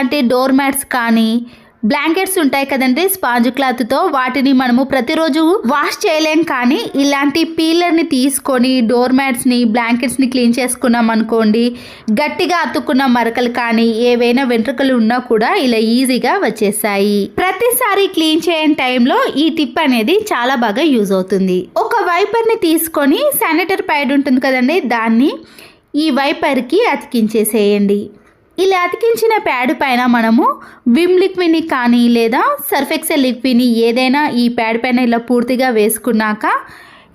ఇలాంటి door mats కానీ blankets ఉంటాయి కదండి స్పాంజ్ క్లాత్తో. వాటిని మనము ప్రతిరోజు వాష్ చేయలేం కానీ ఇలాంటి పీలర్ని తీసుకొని డోర్ మ్యాట్స్ని బ్లాంకెట్స్ని క్లీన్ చేసుకున్నాం అనుకోండి గట్టిగా అతుక్కున్న మరకలు కానీ ఏవైనా వెంట్రుకలు ఉన్నా కూడా ఇలా ఈజీగా వచ్చేసాయి. ప్రతిసారి క్లీన్ చేయని టైంలో ఈ టిప్ అనేది చాలా బాగా యూజ్ అవుతుంది. ఒక వైపర్ని తీసుకొని శానిటర్ ప్యాడ్ ఉంటుంది కదండి దాన్ని ఈ వైపర్కి అతికించేసేయండి. ఇలా అతికించిన ప్యాడ్ పైన మనము విమ్ లిక్విడ్ని కానీ లేదా సర్ఫెక్సెల్ లిక్విడ్ని ఏదైనా ఈ ప్యాడ్ పైన ఇలా పూర్తిగా వేసుకున్నాక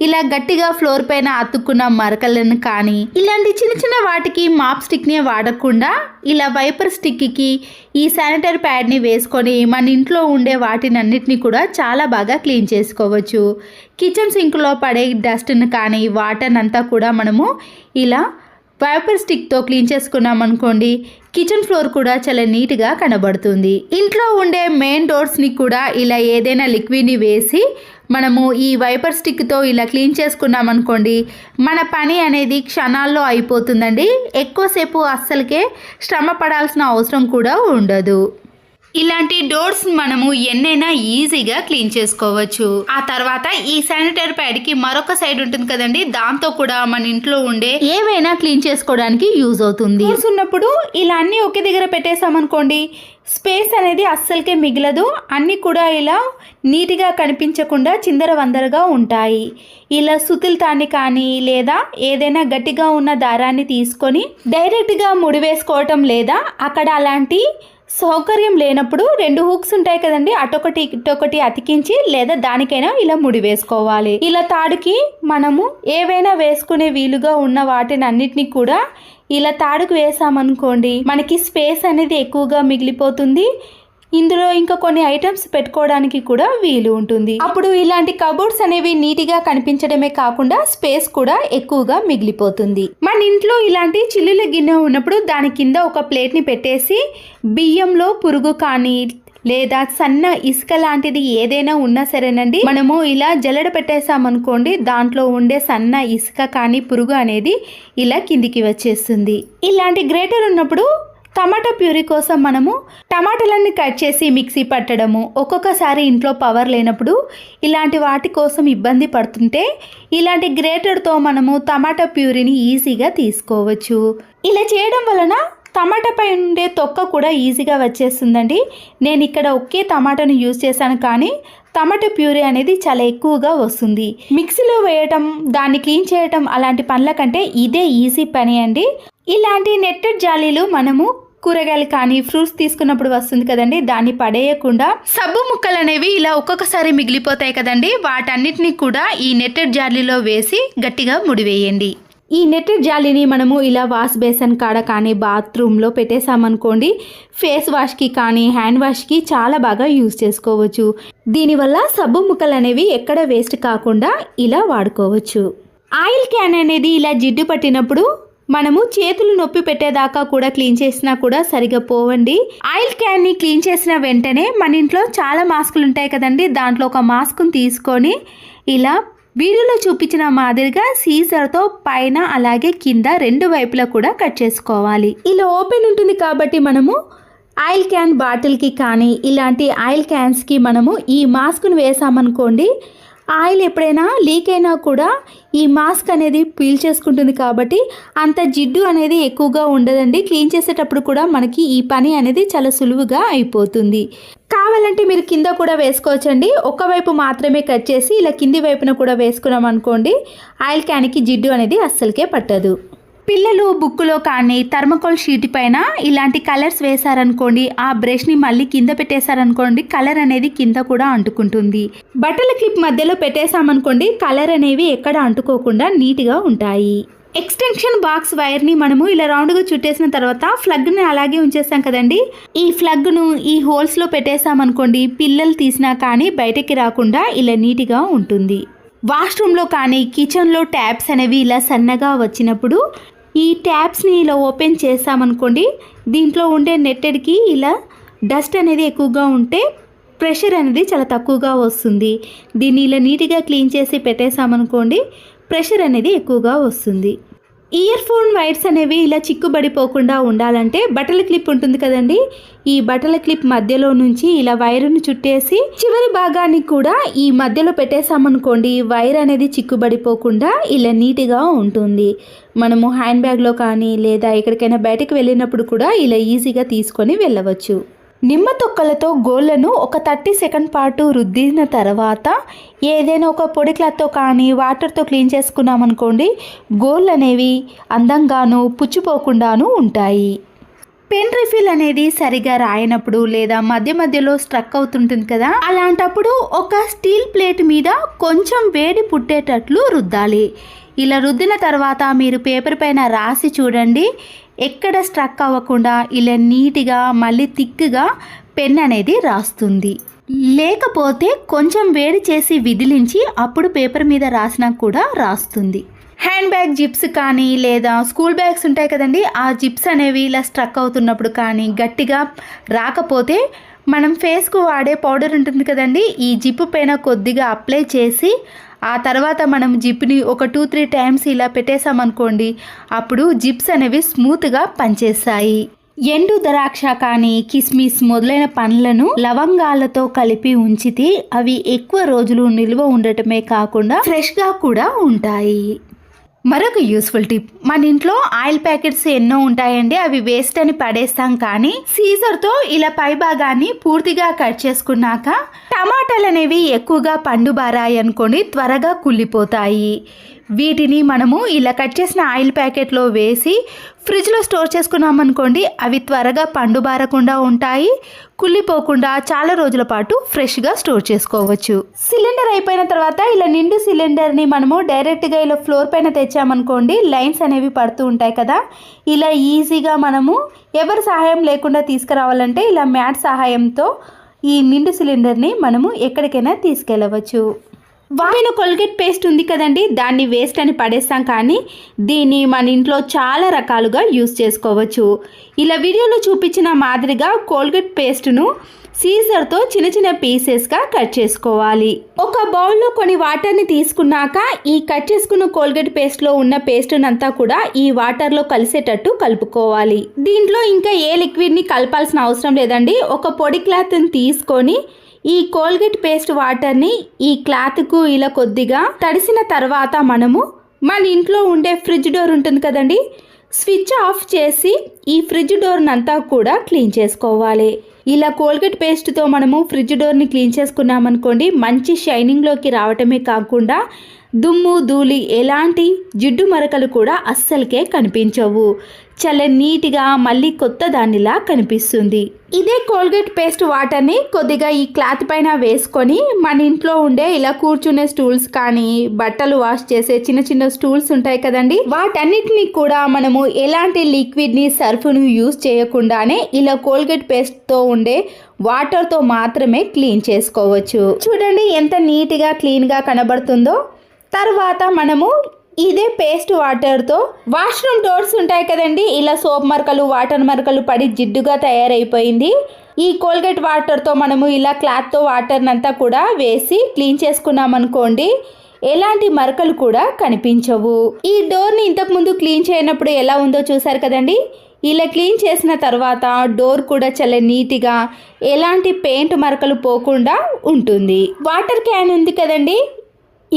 ఇలా గట్టిగా ఫ్లోర్ పైన అతుక్కున్న మరకలను కానీ ఇలాంటి చిన్న చిన్న వాటికి మాప్ స్టిక్ని వాడకుండా ఇలా వైపర్ స్టిక్కి ఈ శానిటరీ ప్యాడ్ని వేసుకొని మన ఇంట్లో ఉండే వాటిని అన్నిటిని కూడా చాలా బాగా క్లీన్ చేసుకోవచ్చు. కిచెన్ సింక్లో పడే డస్ట్ని కానీ వాటర్ అంతా కూడా మనము ఇలా వైపర్ స్టిక్తో క్లీన్ చేసుకున్నాం అనుకోండి కిచెన్ ఫ్లోర్ కూడా చాలా నీట్గా కనబడుతుంది. ఇంట్లో ఉండే మెయిన్ డోర్స్ని కూడా ఇలా ఏదైనా లిక్విడ్ని వేసి మనము ఈ వైపర్ స్టిక్తో ఇలా క్లీన్ చేసుకున్నాం అనుకోండి మన పని అనేది క్షణాల్లో అయిపోతుందండి. ఎక్కువసేపు అస్సలకే శ్రమ పడాల్సిన అవసరం కూడా ఉండదు. ఇలాంటి డోర్స్ మనము ఎన్నైనా ఈజీగా క్లీన్ చేసుకోవచ్చు. ఆ తర్వాత ఈ శానిటరీ ప్యాడ్కి మరొక సైడ్ ఉంటుంది కదండి దాంతో కూడా మన ఇంట్లో ఉండే ఏవైనా క్లీన్ చేసుకోవడానికి యూజ్ అవుతుంది. ఉన్నప్పుడు ఇలా అన్ని ఒకే దగ్గర పెట్టేసామనుకోండి స్పేస్ అనేది అస్సలకే మిగలదు. అన్నీ కూడా ఇలా నీట్గా కనిపించకుండా చిందర వందరగా ఉంటాయి. ఇలా సుతిల్తాన్ని కానీ లేదా ఏదైనా గట్టిగా ఉన్న దారాన్ని తీసుకొని డైరెక్ట్గా ముడివేసుకోవటం లేదా అక్కడ అలాంటి సౌకర్యం లేనప్పుడు రెండు హుక్స్ ఉంటాయి కదండి. అటొకటి ఇటొకటి అతికించి లేదా దానికైనా ఇలా ముడి వేసుకోవాలి. ఇలా తాడుకి మనము ఏవైనా వేసుకునే వీలుగా ఉన్న వాటిని అన్నిటినీ కూడా ఇలా తాడుకు వేసామనుకోండి మనకి స్పేస్ అనేది ఎక్కువగా మిగిలిపోతుంది. ఇందులో ఇంకా కొన్ని ఐటమ్స్ పెట్టుకోవడానికి కూడా వీలు ఉంటుంది. అప్పుడు ఇలాంటి కబోర్డ్స్ అనేవి నీట్గా కనిపించడమే కాకుండా స్పేస్ కూడా ఎక్కువగా మిగిలిపోతుంది. మన ఇంట్లో ఇలాంటి చిల్లుల గిన్నె ఉన్నప్పుడు దాని కింద ఒక ప్లేట్ని పెట్టేసి బియ్యంలో పురుగు కానీ లేదా సన్న ఇసుక లాంటిది ఏదైనా ఉన్నా సరేనండి. మనము ఇలా జల్లెడ పెట్టేసామనుకోండి దాంట్లో ఉండే సన్న ఇసుక కానీ పురుగు అనేది ఇలా కిందికి వచ్చేస్తుంది. ఇలాంటి గ్రేటర్ ఉన్నప్పుడు టమాటా ప్యూరీ కోసం మనము టమాటాలన్నీ కట్ చేసి మిక్సీ పట్టడము. ఒక్కొక్కసారి ఇంట్లో పవర్ లేనప్పుడు ఇలాంటి వాటి కోసం ఇబ్బంది పడుతుంటే ఇలాంటి గ్రేటర్తో మనము టమాటా ప్యూరీని ఈజీగా తీసుకోవచ్చు. ఇలా చేయడం వలన టమాటాపై ఉండే తొక్క కూడా ఈజీగా వచ్చేస్తుందండి. నేను ఇక్కడ ఒకే టమాటాను యూజ్ చేశాను కానీ టమాటా ప్యూరీ అనేది చాలా ఎక్కువగా వస్తుంది. మిక్సీలో వేయటం దాన్ని క్లీన్ చేయటం అలాంటి పనుల కంటే ఇదే ఈజీ పని అండి. ఇలాంటి నెట్టెడ్ జాలీలు మనము కూరగాయలు కానీ ఫ్రూట్స్ తీసుకున్నప్పుడు వస్తుంది కదండి దాన్ని పడేయకుండా సబ్బు ముక్కలు అనేవి ఇలా ఒక్కొక్కసారి మిగిలిపోతాయి కదండి వాటన్నిటిని కూడా ఈ నెట్టెడ్ జాలీలో వేసి గట్టిగా ముడివేయండి. ఈ నెట్టెడ్ జాలీని మనము ఇలా వాష్ బేసన్ కాడ కానీ బాత్రూంలో పెట్టేసామనుకోండి ఫేస్ వాష్కి కానీ హ్యాండ్ వాష్కి చాలా బాగా యూజ్ చేసుకోవచ్చు. దీనివల్ల సబ్బు ముక్కలు అనేవి ఎక్కడ వేస్ట్ కాకుండా ఇలా వాడుకోవచ్చు. ఆయిల్ క్యాన్ అనేది ఇలా జిడ్డు పట్టినప్పుడు మనము చేతులు నొప్పి పెట్టేదాకా కూడా క్లీన్ చేసినా కూడా సరిగా పోవండి. ఆయిల్ క్యాన్ని క్లీన్ చేసిన వెంటనే మన ఇంట్లో చాలా మాస్కులు ఉంటాయి కదండి. దాంట్లో ఒక మాస్క్ని తీసుకొని ఇలా వీడియోలో చూపించిన మాదిరిగా సీజర్తో పైన అలాగే కింద రెండు వైపులా కూడా కట్ చేసుకోవాలి. ఇలా ఓపెన్ ఉంటుంది కాబట్టి మనము ఆయిల్ క్యాన్ బాటిల్కి కానీ ఇలాంటి ఆయిల్ క్యాన్స్కి మనము ఈ మాస్క్ను వేసామనుకోండి ఆయిల్ ఎప్పుడైనా లీక్ అయినా కూడా ఈ మాస్క్ అనేది పీల్ చేసుకుంటుంది కాబట్టి అంత జిడ్డు అనేది ఎక్కువగా ఉండదండి. క్లీన్ చేసేటప్పుడు కూడా మనకి ఈ పని అనేది చాలా సులువుగా అయిపోతుంది. కావాలంటే మీరు కింద కూడా వేసుకోవచ్చండి. ఒకవైపు మాత్రమే కట్ చేసి ఇలా కింది వైపున కూడా వేసుకున్నాం అనుకోండి ఆయిల్ క్యాన్కి జిడ్డు అనేది అస్సలకే పట్టదు. పిల్లలు బుక్కులో కానీ థర్మకోల్ షీట్ పైన ఇలాంటి కలర్స్ వేశారనుకోండి ఆ బ్రష్ని మళ్ళీ కింద పెట్టేశారనుకోండి కలర్ అనేది కింద కూడా అంటుకుంటుంది. బట్టల క్లిప్ మధ్యలో పెట్టేశామనుకోండి కలర్ అనేవి ఎక్కడ అంటుకోకుండా నీట్గా ఉంటాయి. ఎక్స్టెన్షన్ బాక్స్ వైర్ని మనము ఇలా రౌండ్గా చుట్టేసిన తర్వాత ఫ్లగ్ని అలాగే ఉంచేస్తాం కదండి. ఈ ఫ్లగ్ను ఈ హోల్స్లో పెట్టేసామనుకోండి పిల్లలు తీసినా కానీ బయటకి రాకుండా ఇలా నీట్గా ఉంటుంది. వాష్రూమ్లో కానీ కిచెన్లో ట్యాప్స్ అనేవి ఇలా సన్నగా వచ్చినప్పుడు ఈ ట్యాప్స్ని ఇలా ఓపెన్ చేసామనుకోండి దీంట్లో ఉండే నెట్టెడ్కి ఇలా డస్ట్ అనేది ఎక్కువగా ఉంటే ప్రెషర్ అనేది చాలా తక్కువగా వస్తుంది. దీన్ని ఇలా నీట్గా క్లీన్ చేసి పెట్టేసామనుకోండి ప్రెషర్ అనేది ఎక్కువగా వస్తుంది. ఇయర్ ఫోన్ వైర్స్ అనేవి ఇలా చిక్కుబడిపోకుండా ఉండాలంటే బట్టల క్లిప్ ఉంటుంది కదండి. ఈ బట్టల క్లిప్ మధ్యలో నుంచి ఇలా వైరును చుట్టేసి చివరి భాగాన్ని కూడా ఈ మధ్యలో పెట్టేసామనుకోండి వైర్ అనేది చిక్కుబడిపోకుండా ఇలా నీట్గా ఉంటుంది. మనము హ్యాండ్ బ్యాగ్లో కానీ లేదా ఎక్కడికైనా బయటకు వెళ్ళినప్పుడు కూడా ఇలా ఈజీగా తీసుకొని వెళ్ళవచ్చు. నిమ్మ తొక్కలతో గోళ్ళను ఒక థర్టీ సెకండ్ పాటు రుద్దిన తర్వాత ఏదైనా ఒక పొడి క్లాత్తో కానీ వాటర్తో క్లీన్ చేసుకున్నాం అనుకోండి గోళ్ళు అనేవి అందంగాను పుచ్చిపోకుండాను ఉంటాయి. పెన్ రిఫిల్ అనేది సరిగా రాయనప్పుడు లేదా మధ్య మధ్యలో స్ట్రక్ అవుతుంటుంది కదా అలాంటప్పుడు ఒక స్టీల్ ప్లేట్ మీద కొంచెం వేడి పుట్టేటట్లు రుద్దాలి. ఇలా రుద్దిన తర్వాత మీరు పేపర్ పైన రాసి చూడండి. ఎక్కడ స్ట్రక్ అవ్వకుండా ఇలా నీట్గా మళ్ళీ థిక్గా పెన్ అనేది రాస్తుంది. లేకపోతే కొంచెం వేడి చేసి విదిలించి అప్పుడు పేపర్ మీద రాసినా కూడా రాస్తుంది. హ్యాండ్ బ్యాగ్ జిప్స్ కానీ లేదా స్కూల్ బ్యాగ్స్ ఉంటాయి కదండి ఆ జిప్స్ అనేవి ఇలా స్ట్రక్ అవుతున్నప్పుడు కానీ గట్టిగా రాకపోతే మనం ఫేస్కు వాడే పౌడర్ ఉంటుంది కదండి ఈ జిప్పు పైన కొద్దిగా అప్లై చేసి ఆ తర్వాత మనం జిప్ని ఒక టూ త్రీ టైమ్స్ ఇలా పెట్టేసామనుకోండి అప్పుడు జిప్స్ అనేవి స్మూత్గా పనిచేస్తాయి. ఎండు ద్రాక్ష కానీ కిస్మిస్ మొదలైన పండ్లను లవంగాలతో కలిపి ఉంచితే అవి ఎక్కువ రోజులు నిల్వ ఉండటమే కాకుండా ఫ్రెష్గా కూడా ఉంటాయి. మరొక యూస్ఫుల్ టిప్ మన ఇంట్లో ఆయిల్ ప్యాకెట్స్ ఎన్నో ఉంటాయండి అవి వేస్ట్ అని పడేస్తాం కానీ సీజర్తో ఇలా పై భాగాన్ని పూర్తిగా కట్ చేసుకున్నాక టమాటాలు అనేవి ఎక్కువగా పండు బారాయి అనుకోండి త్వరగా కుళ్ళిపోతాయి. వీటిని మనము ఇలా కట్ చేసిన ఆయిల్ ప్యాకెట్లో వేసి ఫ్రిడ్జ్లో స్టోర్ చేసుకున్నామనుకోండి అవి త్వరగా పండు బారకుండా ఉంటాయి కుళ్ళిపోకుండా చాలా రోజుల పాటు ఫ్రెష్గా స్టోర్ చేసుకోవచ్చు. సిలిండర్ అయిపోయిన తర్వాత ఇలా నిండు సిలిండర్ని మనము డైరెక్ట్గా ఇలా ఫ్లోర్ పైన తెచ్చామనుకోండి లైన్స్ అనేవి పడుతూ ఉంటాయి కదా. ఇలా ఈజీగా మనము ఎవరి సహాయం లేకుండా తీసుకురావాలంటే ఇలా మ్యాట్ సహాయంతో ఈ నిండు సిలిండర్ని మనము ఎక్కడికైనా తీసుకెళ్ళవచ్చు. వాడిన కొల్గేట్ పేస్ట్ ఉంది కదండి దాన్ని వేస్ట్ అని పడేస్తాం కానీ దీన్ని మన ఇంట్లో చాలా రకాలుగా యూస్ చేసుకోవచ్చు. ఇలా వీడియోలో చూపించిన మాదిరిగా కోల్గేట్ పేస్ట్ను సీజర్తో చిన్న చిన్న పీసెస్గా కట్ చేసుకోవాలి. ఒక బౌల్లో కొన్ని వాటర్ని తీసుకున్నాక ఈ కట్ చేసుకున్న కోల్గేట్ పేస్ట్లో ఉన్న పేస్ట్నంతా కూడా ఈ వాటర్లో కలిసేటట్టు కలుపుకోవాలి. దీంట్లో ఇంకా ఏ లిక్విడ్ని కలపాల్సిన అవసరం లేదండి. ఒక పొడి క్లాత్ని తీసుకొని ఈ కోల్గేట్ పేస్ట్ వాటర్ని ఈ క్లాత్కు ఇలా కొద్దిగా తడిసిన తర్వాత మనము మన ఇంట్లో ఉండే ఫ్రిడ్జ్ డోర్ ఉంటుంది కదండి స్విచ్ ఆఫ్ చేసి ఈ ఫ్రిడ్జ్ డోర్ని అంతా కూడా క్లీన్ చేసుకోవాలి. ఇలా కోల్గేట్ పేస్ట్తో మనము ఫ్రిడ్జ్ డోర్ని క్లీన్ చేసుకున్నామనుకోండి మంచి షైనింగ్లోకి రావటమే కాకుండా దుమ్ము ధూళి ఎలాంటి జిడ్డు మరకలు కూడా అస్సలకే కనిపించవు. చాలా నీట్గా మళ్ళీ కొత్త దానిలా కనిపిస్తుంది. ఇదే కోల్గేట్ పేస్ట్ వాటర్ని కొద్దిగా ఈ క్లాత్ పైన వేసుకొని మన ఇంట్లో ఉండే ఇలా కూర్చునే స్టూల్స్ కానీ బట్టలు వాష్ చేసే చిన్న చిన్న స్టూల్స్ ఉంటాయి కదండి? వాటన్నిటిని కూడా మనము ఎలాంటి లిక్విడ్ని సర్ఫ్ను యూజ్ చేయకుండానే ఇలా కోల్గేట్ పేస్ట్తో ఉండే వాటర్తో మాత్రమే క్లీన్ చేసుకోవచ్చు. చూడండి ఎంత నీట్గా క్లీన్గా కనబడుతుందో. తర్వాత మనము ఇదే పేస్ట్ వాటర్తో వాష్రూమ్ డోర్స్ ఉంటాయి కదండి ఇలా సోప్ మరకలు వాటర్ మరకలు పడి జిడ్డుగా తయారైపోయింది. ఈ కోల్గేట్ వాటర్తో మనము ఇలా క్లాత్తో వాటర్నంతా కూడా వేసి క్లీన్ చేసుకున్నామనుకోండి ఎలాంటి మరకలు కూడా కనిపించవు. ఈ డోర్ని ఇంతకుముందు క్లీన్ చేయనప్పుడు ఎలా ఉందో చూసారు కదండి? ఇలా క్లీన్ చేసిన తర్వాత డోర్ కూడా చాలా నీట్గా ఎలాంటి పెయింట్ మరకలు పోకుండా ఉంటుంది. వాటర్ క్యాన్ ఉంది కదండి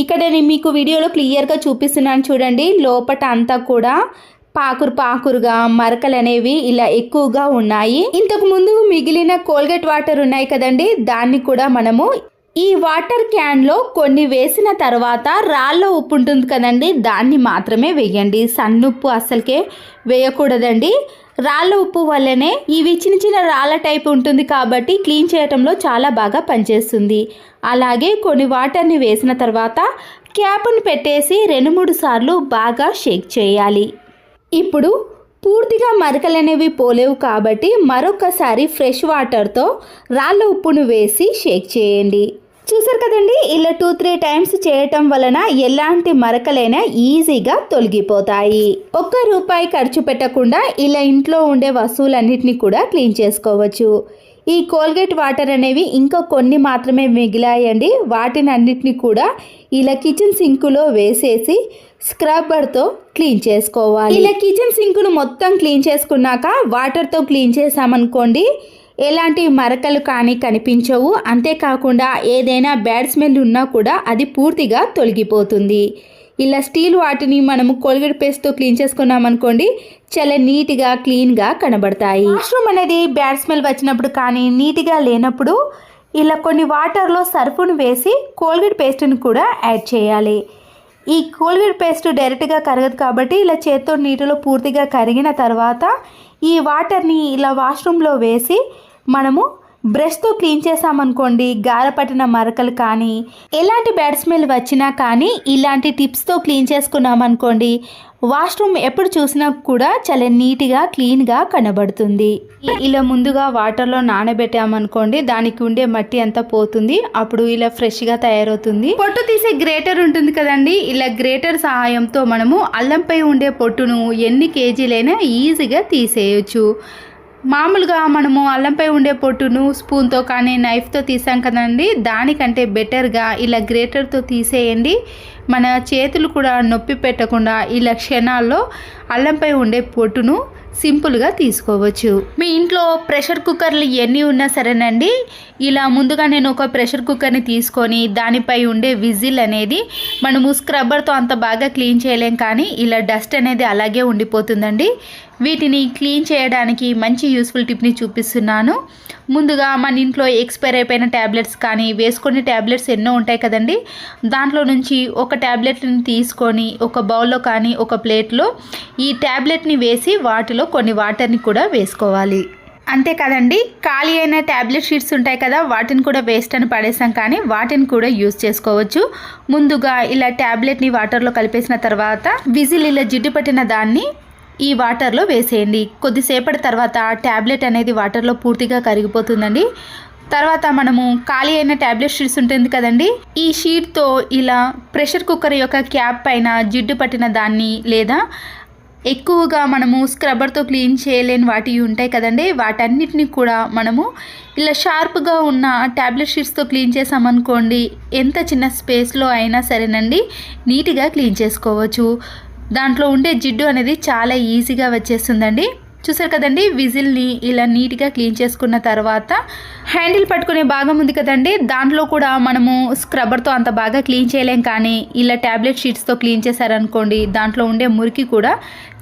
ఇక్కడ నేను మీకు వీడియోలో క్లియర్గా చూపిస్తున్నాను చూడండి. లోపట అంతా కూడా పాకురు పాకురుగా మరకలు అనేవి ఇలా ఎక్కువగా ఉన్నాయి. ఇంతకు ముందు మిగిలిన కోల్గేట్ వాటర్ ఉన్నాయి కదండి దాన్ని కూడా మనము ఈ వాటర్ క్యాన్లో కొన్ని వేసిన తర్వాత రాళ్ళ ఉప్పు ఉంటుంది కదండి దాన్ని మాత్రమే వేయండి. సన్నుప్పు అస్సలకే వేయకూడదండి. రాళ్ళ ఉప్పు వల్లనే ఇవి చిన్న చిన్న రాళ్ళ టైప్ ఉంటుంది కాబట్టి క్లీన్ చేయటంలో చాలా బాగా పనిచేస్తుంది. అలాగే కొన్ని వాటర్ని వేసిన తర్వాత క్యాప్ని పెట్టేసి రెండు మూడు సార్లు బాగా షేక్ చేయాలి. ఇప్పుడు పూర్తిగా మరకలు అనేవి పోలేవు కాబట్టి మరొకసారి ఫ్రెష్ వాటర్తో రాళ్ళ ఉప్పును వేసి షేక్ చేయండి. చూసారు కదండి ఇలా టూ త్రీ టైమ్స్ చేయటం వలన ఎలాంటి మరకలైనా ఈజీగా తొలగిపోతాయి. ఒక్క రూపాయి ఖర్చు పెట్టకుండా ఇలా ఇంట్లో ఉండే వస్తువులన్నింటినీ కూడా క్లీన్ చేసుకోవచ్చు. ఈ కోల్గేట్ వాటర్ అనేవి ఇంకా కొన్ని మాత్రమే మిగిలాయండి వాటిని అన్నిటిని కూడా ఇలా కిచెన్ సింకులో వేసేసి స్క్రబ్బర్తో క్లీన్ చేసుకోవాలి. ఇలా కిచెన్ సింకును మొత్తం క్లీన్ చేసుకున్నాక వాటర్తో క్లీన్ చేసామనుకోండి ఎలాంటి మరకలు కానీ కనిపించవు. అంతేకాకుండా ఏదైనా బ్యాడ్ స్మెల్ ఉన్నా కూడా అది పూర్తిగా తొలగిపోతుంది. ఇలా స్టీల్ వాటిని మనము కోల్గేట్ పేస్ట్తో క్లీన్ చేసుకున్నాం అనుకోండి చాలా నీట్గా క్లీన్గా కనబడతాయి. వాష్రూమ్ అనేది బ్యాడ్ స్మెల్ వచ్చినప్పుడు కానీ నీట్గా లేనప్పుడు ఇలా కొన్ని వాటర్లో సర్ఫును వేసి కోల్గేట్ పేస్ట్ని కూడా యాడ్ చేయాలి. ఈ కోల్గేట్ పేస్ట్ డైరెక్ట్గా కరగదు కాబట్టి ఇలా చేత్తో నీటిలో పూర్తిగా కరిగిన తర్వాత ఈ వాటర్ని ఇలా వాష్రూమ్లో వేసి మనము బ్రష్తో క్లీన్ చేసామనుకోండి గారపట్టిన మరకలు కానీ ఎలాంటి బ్యాడ్ స్మెల్ వచ్చినా కానీ ఇలాంటి టిప్స్తో క్లీన్ చేసుకున్నామనుకోండి వాష్రూమ్ ఎప్పుడు చూసినా కూడా చాలా నీట్గా క్లీన్గా కనబడుతుంది. ఇలా ముందుగా వాటర్లో నానబెట్టామనుకోండి దానికి ఉండే మట్టి అంతా పోతుంది అప్పుడు ఇలా ఫ్రెష్గా తయారవుతుంది. పొట్టు తీసే గ్రేటర్ ఉంటుంది కదండి ఇలా గ్రేటర్ సహాయంతో మనము అల్లంపై ఉండే పొట్టును ఎన్ని కేజీలైనా ఈజీగా తీసేయచ్చు. మామూలుగా మనము అల్లంపై ఉండే పొట్టును స్పూన్తో కానీ నైఫ్తో తీసాం కదండి. దానికంటే బెటర్గా ఇలా గ్రేటర్తో తీసేయండి. మన చేతులు కూడా నొప్పి పెట్టకుండా ఇలా క్షణాల్లో అల్లంపై ఉండే పొట్టును సింపుల్గా తీసుకోవచ్చు. మీ ఇంట్లో ప్రెషర్ కుక్కర్లు ఎన్ని ఉన్నా సరేనండి. ఇలా ముందుగా నేను ఒక ప్రెషర్ కుక్కర్ని తీసుకొని దానిపై ఉండే విజిల్ అనేది మనము స్క్రబ్బర్తో అంత బాగా క్లీన్ చేయలేం కానీ ఇలా డస్ట్ అనేది అలాగే ఉండిపోతుందండి. వీటిని క్లీన్ చేయడానికి మంచి యూస్ఫుల్ టిప్ని చూపిస్తున్నాను. ముందుగా మన ఇంట్లో ఎక్స్పైర్ అయిపోయిన ట్యాబ్లెట్స్ కానీ వేసుకునే ట్యాబ్లెట్స్ ఎన్నో ఉంటాయి కదండి. దాంట్లో నుంచి ఒక ట్యాబ్లెట్ని తీసుకొని ఒక బౌల్లో కానీ ఒక ప్లేట్లో ఈ ట్యాబ్లెట్ని వేసి వాటిలో కొన్ని వాటర్ని కూడా వేసుకోవాలి. అంతే కదండి. ఖాళీ అయిన ట్యాబ్లెట్ షీట్స్ ఉంటాయి కదా వాటిని కూడా వేస్ట్ అని పడేసాం కానీ వాటిని కూడా యూజ్ చేసుకోవచ్చు. ముందుగా ఇలా ట్యాబ్లెట్ని వాటర్లో కలిపేసిన తర్వాత విజిల్ ఇలా జిడ్డు పట్టిన దాన్ని ఈ వాటర్లో వేసేయండి. కొద్దిసేపటి తర్వాత ట్యాబ్లెట్ అనేది వాటర్లో పూర్తిగా కరిగిపోతుందండి. తర్వాత మనము ఖాళీ అయిన ట్యాబ్లెట్ షీట్స్ ఉంటుంది కదండి. ఈ షీట్తో ఇలా ప్రెషర్ కుక్కర్ యొక్క క్యాప్ పైన జిడ్డు పట్టిన దాన్ని లేదా ఎక్కువగా మనము స్క్రబ్బర్తో క్లీన్ చేయలేని వాటివి ఉంటాయి కదండి. వాటన్నిటిని కూడా మనము ఇలా షార్ప్గా ఉన్న ట్యాబ్లెట్ షీట్స్తో క్లీన్ చేసామనుకోండి ఎంత చిన్న స్పేస్లో అయినా సరేనండి నీట్గా క్లీన్ చేసుకోవచ్చు. దాంట్లో ఉండే జిడ్డు అనేది చాలా ఈజీగా వచ్చేస్తుందండి. చూసారు కదండి విజిల్ని ఇలా నీట్గా క్లీన్ చేసుకున్న తర్వాత హ్యాండిల్ పట్టుకునే భాగం ఉంది కదండి. దాంట్లో కూడా మనము స్క్రబ్బర్తో అంత బాగా క్లీన్ చేయలేం కానీ ఇలా ట్యాబ్లెట్ షీట్స్తో క్లీన్ చేశారనుకోండి దాంట్లో ఉండే మురికి కూడా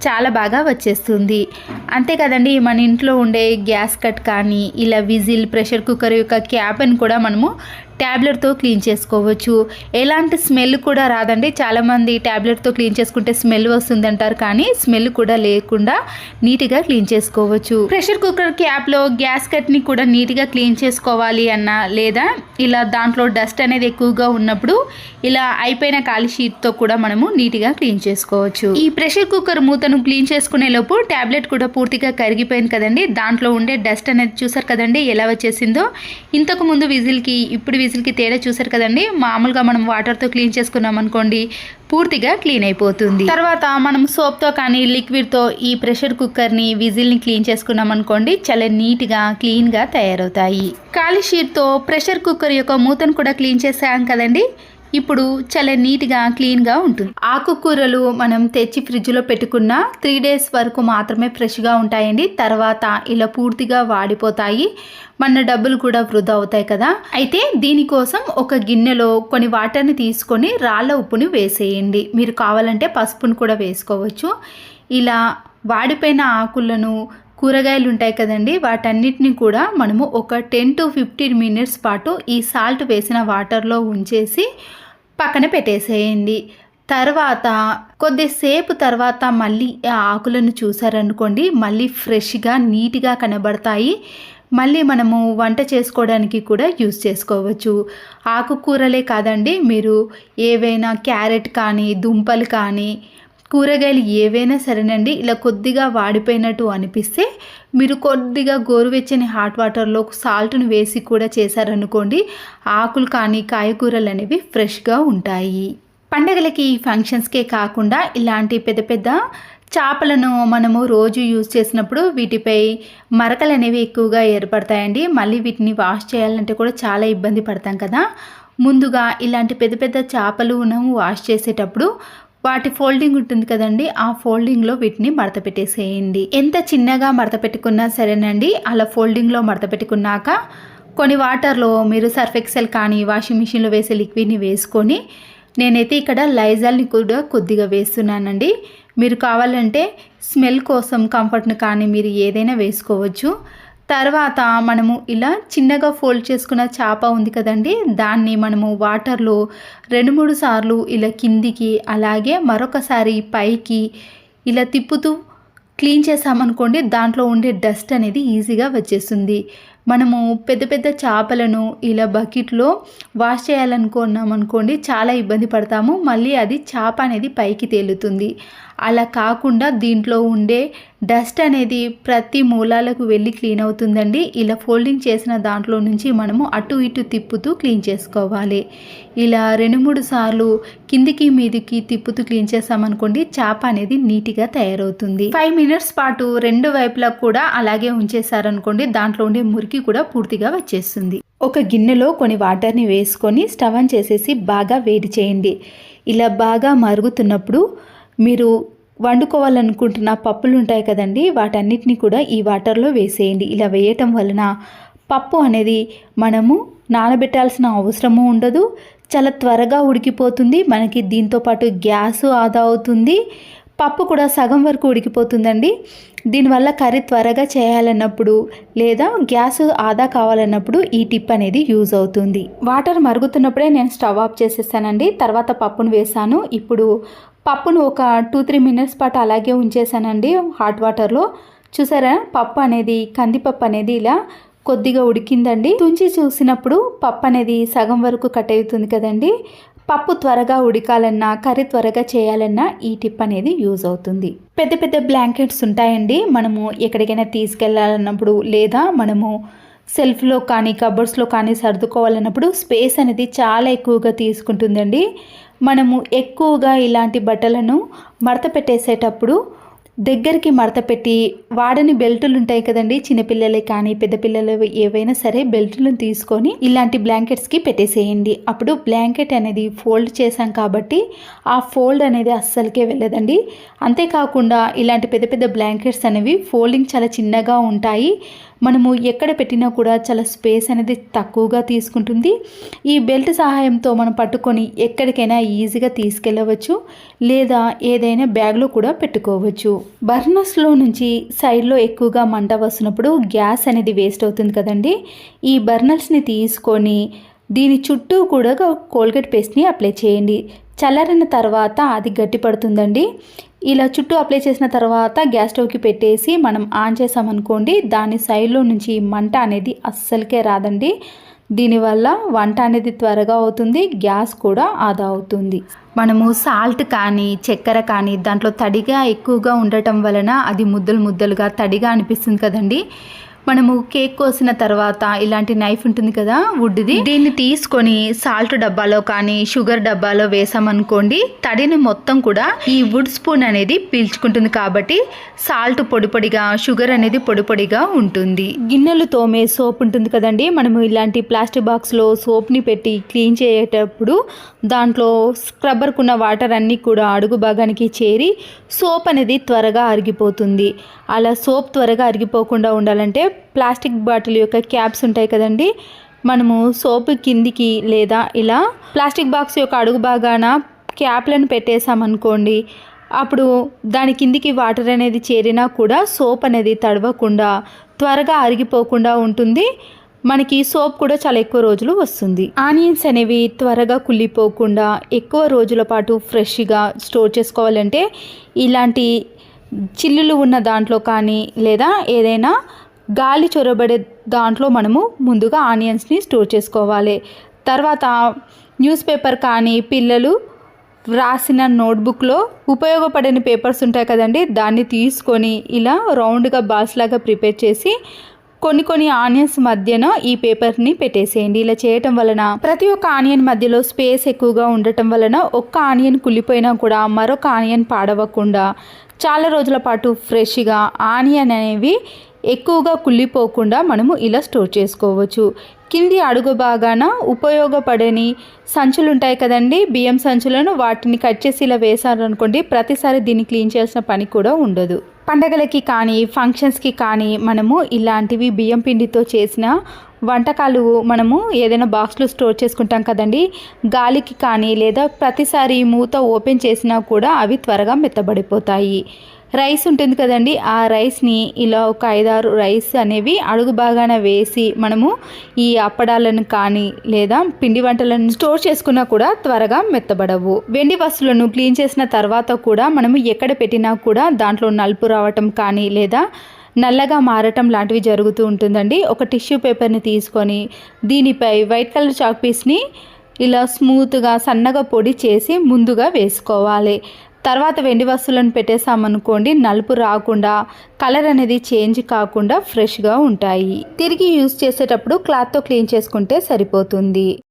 చాలా బాగా వచ్చేస్తుంది. అంతే కదండి మన ఇంట్లో ఉండే గ్యాస్ కట్ కానీ ఇలా విజిల్ ప్రెషర్ కుక్కర్ యొక్క క్యాప్ని కూడా మనము ట్యాబ్లెట్తో క్లీన్ చేసుకోవచ్చు. ఎలాంటి స్మెల్ కూడా రాదండి. చాలామంది ట్యాబ్లెట్తో క్లీన్ చేసుకుంటే స్మెల్ వస్తుంది అంటారు కానీ స్మెల్ కూడా లేకుండా నీట్గా క్లీన్ చేసుకోవచ్చు. ప్రెషర్ కుక్కర్ క్యాప్లో గ్యాస్ కట్ని కూడా నీట్గా క్లీన్ చేసుకోవాలి అన్న లేదా ఇలా దాంట్లో డస్ట్ అనేది ఎక్కువగా ఉన్నప్పుడు ఇలా అయిపోయిన ఖాళీ షీట్తో కూడా మనము నీట్గా క్లీన్ చేసుకోవచ్చు. ఈ ప్రెషర్ కుక్కర్ మూతను క్లీన్ చేసుకునే లోపు ట్యాబ్లెట్ కూడా పూర్తిగా కరిగిపోయింది కదండి. దాంట్లో ఉండే డస్ట్ అనేది చూసారు కదండి ఎలా వచ్చేసిందో. ఇంతకు ముందు విజిల్కి ఇప్పుడు పీసులకి తేడా చూసారు కదండి. మామూలుగా మనం వాటర్తో క్లీన్ చేసుకున్నాం అనుకోండి పూర్తిగా క్లీన్ అయిపోతుంది. తర్వాత మనం సోప్తో కానీ లిక్విడ్తో ఈ ప్రెషర్ కుక్కర్ని విజిల్ని క్లీన్ చేసుకున్నాం అనుకోండి చాలా నీట్గా క్లీన్గా తయారవుతాయి. ఖాళీ షీట్తో ప్రెషర్ కుక్కర్ యొక్క మూతను కూడా క్లీన్ చేసాం కదండి. ఇప్పుడు చాలా నీట్గా క్లీన్గా ఉంటుంది. ఆకుకూరలు మనం తెచ్చి ఫ్రిడ్జ్లో పెట్టుకున్న త్రీ డేస్ వరకు మాత్రమే ఫ్రెష్గా ఉంటాయండి. తర్వాత ఇలా పూర్తిగా వాడిపోతాయి. మన డబ్బులు కూడా వృధా అవుతాయి కదా. అయితే దీనికోసం ఒక గిన్నెలో కొన్ని వాటర్ని తీసుకొని రాళ్ళ ఉప్పుని వేసేయండి. మీరు కావాలంటే పసుపును కూడా వేసుకోవచ్చు. ఇలా వాడిపోయిన ఆకులను కూరగాయలు ఉంటాయి కదండి వాటన్నిటిని కూడా మనము ఒక టెన్ టు ఫిఫ్టీన్ మినిట్స్ పాటు ఈ సాల్ట్ వేసిన వాటర్లో ఉంచేసి పక్కన పెట్టేసేయండి. తర్వాత కొద్దిసేపు తర్వాత మళ్ళీ ఆ ఆకులను చూసారనుకోండి మళ్ళీ ఫ్రెష్గా నీట్గా కనబడతాయి. మళ్ళీ మనము వంట చేసుకోవడానికి కూడా యూస్ చేసుకోవచ్చు. ఆకుకూరలే కాదండి మీరు ఏవైనా క్యారెట్ కానీ దుంపలు కానీ కూరగాయలు ఏవైనా సరేనండి ఇలా కొద్దిగా వాడిపోయినట్టు అనిపిస్తే మీరు కొద్దిగా గోరువెచ్చని హాట్ వాటర్లో సాల్ట్ను వేసి కూడా చేశారనుకోండి ఆకులు కానీ కాయగూరలు అనేవి ఫ్రెష్గా ఉంటాయి. పండగలకి ఫంక్షన్స్కే కాకుండా ఇలాంటి పెద్ద పెద్ద చేపలను మనము రోజు యూజ్ చేసినప్పుడు వీటిపై మరకలు అనేవి ఎక్కువగా ఏర్పడతాయండి. మళ్ళీ వీటిని వాష్ చేయాలంటే కూడా చాలా ఇబ్బంది పడతాం కదా. ముందుగా ఇలాంటి పెద్ద పెద్ద చేపలు మనం వాష్ చేసేటప్పుడు వాటి ఫోల్డింగ్ ఉంటుంది కదండి ఆ ఫోల్డింగ్లో వీటిని మడత పెట్టేసేయండి. ఎంత చిన్నగా మడత పెట్టుకున్నా సరేనండి అలా ఫోల్డింగ్లో మడత పెట్టుకున్నాక కొన్ని వాటర్లో మీరు సర్ఫ్ ఎక్సెల్ కానీ వాషింగ్ మిషన్లో వేసే లిక్విడ్ని వేసుకొని నేనైతే ఇక్కడ లైజాల్ని కూడా కొద్దిగా వేస్తున్నానండి. మీరు కావాలంటే స్మెల్ కోసం కంఫర్ట్ని కానీ మీరు ఏదైనా వేసుకోవచ్చు. తర్వాత మనము ఇలా చిన్నగా ఫోల్డ్ చేసుకున్న చేప ఉంది కదండి దాన్ని మనము వాటర్లో రెండు మూడు సార్లు ఇలా కిందికి అలాగే మరొకసారి పైకి ఇలా తిప్పుతూ క్లీన్ చేసామనుకోండి దాంట్లో ఉండే డస్ట్ అనేది ఈజీగా వచ్చేస్తుంది. మనము పెద్ద పెద్ద చేపలను ఇలా బకెట్లో వాష్ చేయాలనుకున్నాం అనుకోండి చాలా ఇబ్బంది పడతాము. మళ్ళీ అది చేప అనేది పైకి తేలుతుంది. అలా కాకుండా దీంట్లో ఉండే డస్ట్ అనేది ప్రతి మూలాలకు వెళ్ళి క్లీన్ అవుతుందండి. ఇలా ఫోల్డింగ్ చేసిన దాంట్లో నుంచి మనము అటు ఇటు తిప్పుతూ క్లీన్ చేసుకోవాలి. ఇలా రెండు మూడు సార్లు కిందికి మీదికి తిప్పుతూ క్లీన్ చేసామనుకోండి చేప అనేది నీట్గా తయారవుతుంది. ఫైవ్ మినిట్స్ పాటు రెండు వైపులా కూడా అలాగే ఉంచేసారనుకోండి దాంట్లో ఉండే మురికి కూడా పూర్తిగా వచ్చేస్తుంది. ఒక గిన్నెలో కొన్ని వాటర్ని వేసుకొని స్టవ్ ఆన్ చేసేసి బాగా వేడి చేయండి. ఇలా బాగా మరుగుతున్నప్పుడు మీరు వండుకోవాలనుకుంటున్న పప్పులు ఉంటాయి కదండి వాటన్నిటిని కూడా ఈ వాటర్లో వేసేయండి. ఇలా వేయటం వలన పప్పు అనేది మనము నానబెట్టాల్సిన అవసరము ఉండదు చాలా త్వరగా ఉడికిపోతుంది మనకి దీంతో పాటు గ్యాస్ ఆదా అవుతుంది పప్పు కూడా సగం వరకు ఉడికిపోతుందండి. దీనివల్ల కర్రీ త్వరగా చేయాలన్నప్పుడు లేదా గ్యాస్ ఆదా కావాలన్నప్పుడు ఈ టిప్ అనేది యూజ్ అవుతుంది. వాటర్ మరుగుతున్నప్పుడే నేను స్టవ్ ఆఫ్ చేసేసానండి తర్వాత పప్పును వేసాను. ఇప్పుడు పప్పును ఒక టూ త్రీ మినిట్స్ పాటు అలాగే ఉంచేసానండి హాట్ వాటర్లో. చూసారా? పప్పు అనేది కందిపప్పు అనేది ఇలా కొద్దిగా ఉడికిందండి. తుంచి చూసినప్పుడు పప్పు అనేది సగం వరకు కట్ అవుతుంది కదండి. పప్పు త్వరగా ఉడికాలన్నా కర్రీ త్వరగా చేయాలన్నా ఈ టిప్ అనేది యూజ్ అవుతుంది. పెద్ద పెద్ద బ్లాంకెట్స్ ఉంటాయండి. మనము ఎక్కడికైనా తీసుకెళ్ళాలన్నప్పుడు లేదా మనము సెల్ఫ్లో కానీ కబర్డ్స్లో కానీ సర్దుకోవాలన్నప్పుడు స్పేస్ అనేది చాలా ఎక్కువగా తీసుకుంటుందండి. మనము ఎక్కువగా ఇలాంటి బట్టలను మడత పెట్టేసేటప్పుడు దగ్గరికి మడత పెట్టి వాడని బెల్టులు ఉంటాయి కదండి చిన్నపిల్లలే కానీ పెద్ద పిల్లలు ఏవైనా సరే బెల్టులను తీసుకొని ఇలాంటి బ్లాంకెట్స్కి పెట్టేసేయండి. అప్పుడు బ్లాంకెట్ అనేది ఫోల్డ్ చేసాం కాబట్టి ఆ ఫోల్డ్ అనేది అస్సలకే వెళ్ళదండి. అంతేకాకుండా ఇలాంటి పెద్ద పెద్ద బ్లాంకెట్స్ అనేవి ఫోల్డింగ్ చాలా చిన్నగా ఉంటాయి. మనము ఎక్కడ పెట్టినా కూడా చాలా స్పేస్ అనేది తక్కువగా తీసుకుంటుంది. ఈ బెల్ట్ సహాయంతో మనం పట్టుకొని ఎక్కడికైనా ఈజీగా తీసుకెళ్ళవచ్చు. లేదా ఏదైనా బ్యాగ్లో కూడా పెట్టుకోవచ్చు. బర్నర్స్లో నుంచి సైడ్లో ఎక్కువగా మంట వస్తున్నప్పుడు గ్యాస్ అనేది వేస్ట్ అవుతుంది కదండి. ఈ బర్నర్స్ని తీసుకొని దీని చుట్టూ కూడా కోల్గేట్ పేస్ట్ని అప్లై చేయండి. చల్లారిన తర్వాత అది గట్టి పడుతుందండి ఇలా చుట్టూ అప్లై చేసిన తర్వాత గ్యాస్ స్టవ్కి పెట్టేసి మనం ఆన్ చేసామనుకోండి దాని సైడ్లో నుంచి మంట అనేది అస్సలకే రాదండి. దీనివల్ల వంట అనేది త్వరగా అవుతుంది గ్యాస్ కూడా ఆదా అవుతుంది. మనము సాల్ట్ కానీ చక్కెర కానీ దాంట్లో తడిగా ఎక్కువగా ఉండటం వలన అది ముద్దలు ముద్దలుగా తడిగా అనిపిస్తుంది కదండి. మనము కేక్ కోసిన తర్వాత ఇలాంటి నైఫ్ ఉంటుంది కదా వుడ్ది దీన్ని తీసుకొని సాల్ట్ డబ్బాలో కానీ షుగర్ డబ్బాలో వేసామనుకోండి తడిని మొత్తం కూడా ఈ వుడ్ స్పూన్ అనేది పీల్చుకుంటుంది కాబట్టి సాల్ట్ పొడి పొడిగా షుగర్ అనేది పొడి పొడిగా ఉంటుంది. గిన్నెలు తోమే సోప్ ఉంటుంది కదండి మనము ఇలాంటి ప్లాస్టిక్ బాక్స్లో సోప్ని పెట్టి క్లీన్ చేసేటప్పుడు దాంట్లో స్క్రబ్బర్కున్న వాటర్ అన్నీ కూడా అడుగు భాగానికి చేరి సోప్ అనేది త్వరగా అరిగిపోతుంది. అలా సోప్ త్వరగా అరిగిపోకుండా ఉండాలంటే ప్లాస్టిక్ బాటిల్ యొక్క క్యాప్స్ ఉంటాయి కదండి. మనము సోప్ కిందికి లేదా ఇలా ప్లాస్టిక్ బాక్స్ యొక్క అడుగు భాగాన క్యాప్లను పెట్టేసామనుకోండి అప్పుడు దాని కిందికి వాటర్ అనేది చేరినా కూడా సోప్ అనేది తడవకుండా త్వరగా అరిగిపోకుండా ఉంటుంది. మనకి సోప్ కూడా చాలా ఎక్కువ రోజులు వస్తుంది. ఆనియన్స్ అనేవి త్వరగా కుళ్ళిపోకుండా ఎక్కువ రోజుల పాటు ఫ్రెష్గా స్టోర్ చేసుకోవాలంటే ఇలాంటి చిల్లులు ఉన్న దాంట్లో కానీ లేదా ఏదైనా గాలి చొరబడే దాంట్లో మనము ముందుగా ఆనియన్స్ని స్టోర్ చేసుకోవాలి. తర్వాత న్యూస్ పేపర్ కానీ పిల్లలు రాసిన నోట్బుక్లో ఉపయోగపడని పేపర్స్ ఉంటాయి కదండి దాన్ని తీసుకొని ఇలా రౌండ్గా బాల్స్ లాగా ప్రిపేర్ చేసి కొన్ని కొన్ని ఆనియన్స్ మధ్యన ఈ పేపర్ని పెట్టేసేయండి. ఇలా చేయటం వలన ప్రతి ఒక్క ఆనియన్ మధ్యలో స్పేస్ ఎక్కువగా ఉండటం వలన ఒక్క ఆనియన్ కుళ్ళిపోయినా కూడా మరొక ఆనియన్ పాడవకుండా చాలా రోజుల పాటు ఫ్రెష్గా ఆనియన్ అనేవి ఎక్కువగా కుళ్ళిపోకుండా మనము ఇలా స్టోర్ చేసుకోవచ్చు. కింది అడుగు భాగాన ఉపయోగపడని సంచులు ఉంటాయి కదండి. బియ్యం సంచులను వాటిని కట్ చేసి ఇలా వేశారనుకోండి ప్రతిసారి దీన్ని క్లీన్ చేయాల్సిన పని కూడా ఉండదు. పండగలకి కానీ ఫంక్షన్స్కి కానీ మనము ఇలాంటివి బియ్యం పిండితో చేసిన వంటకాలు మనము ఏదైనా బాక్స్లో స్టోర్ చేసుకుంటాం కదండి. గాలికి కానీ లేదా ప్రతిసారి మూత ఓపెన్ చేసినా కూడా అవి త్వరగా మెత్తబడిపోతాయి. రైస్ ఉంటుంది కదండి. ఆ రైస్ని ఇలా ఒక ఐదారు రైస్ అనేవి అడుగు బాగాన వేసి మనము ఈ అప్పడాలను కానీ లేదా పిండి వంటలను స్టోర్ చేసుకున్నా కూడా త్వరగా మెత్తబడవు. వెండి వస్తువులను క్లీన్ చేసిన తర్వాత కూడా మనము ఎక్కడ పెట్టినా కూడా దాంట్లో నలుపు రావటం కానీ లేదా నల్లగా మారటం లాంటివి జరుగుతూ ఉంటుందండి. ఒక టిష్యూ పేపర్ని తీసుకొని దీనిపై వైట్ కలర్ చాక్ పీస్ని ఇలా స్మూత్గా సన్నగా పొడి చేసి ముందుగా వేసుకోవాలి. తర్వాత వెండి వస్తువులను పెట్టేసామనుకోండి నలుపు రాకుండా కలర్ అనేది చేంజ్ కాకుండా ఫ్రెష్గా ఉంటాయి. తిరిగి యూజ్ చేసేటప్పుడు క్లాత్తో క్లీన్ చేసుకుంటే సరిపోతుంది.